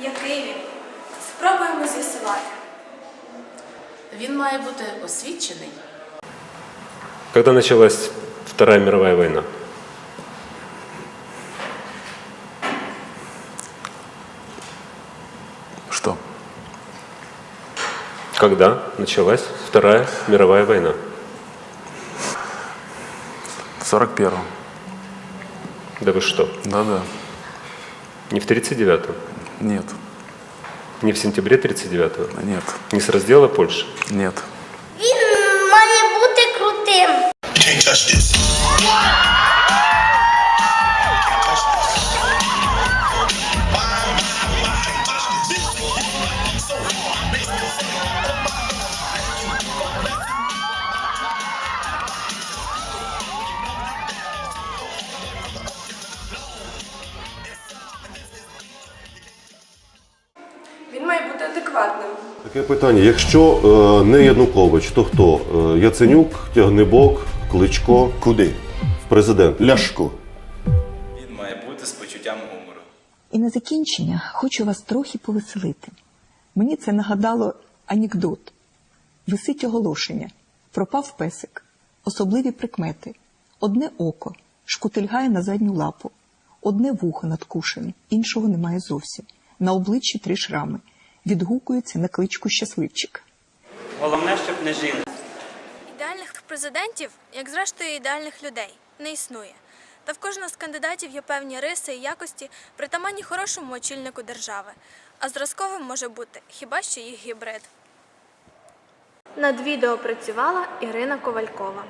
Який він? Спробуємо з'ясувати. Він має бути освічений. Когда началась Вторая мировая война? Что? Когда началась Вторая мировая война? В 41-м. Да вы что? Да-да. Не в 39-м? Нет. Не в сентябре 39-го? Нет. Не с раздела Польши? Нет. Він має бути крутим. Can't touch this. Адекватним. Таке питання: якщо е, не Янукович, то хто? Е, Яценюк, Тягнебок, Кличко Куди? в президент? Ляшко. Він має бути з почуттям гумору. І на закінчення хочу вас трохи повеселити. Мені це нагадало анекдот. Висить оголошення. Пропав песик. Особливі прикмети. Одне око шкутильгає на задню лапу, одне вухо надкушене, іншого немає зовсім. На обличчі три шрами. Відгукується на кличку щасливчик. Головне, щоб не жінка. Ідеальних президентів, як зрештою ідеальних людей, не існує. Та в кожного з кандидатів є певні риси і якості, притаманні хорошому очільнику держави. А зразковим може бути хіба що їх гібрид. Над відео працювала Ірина Ковалькова.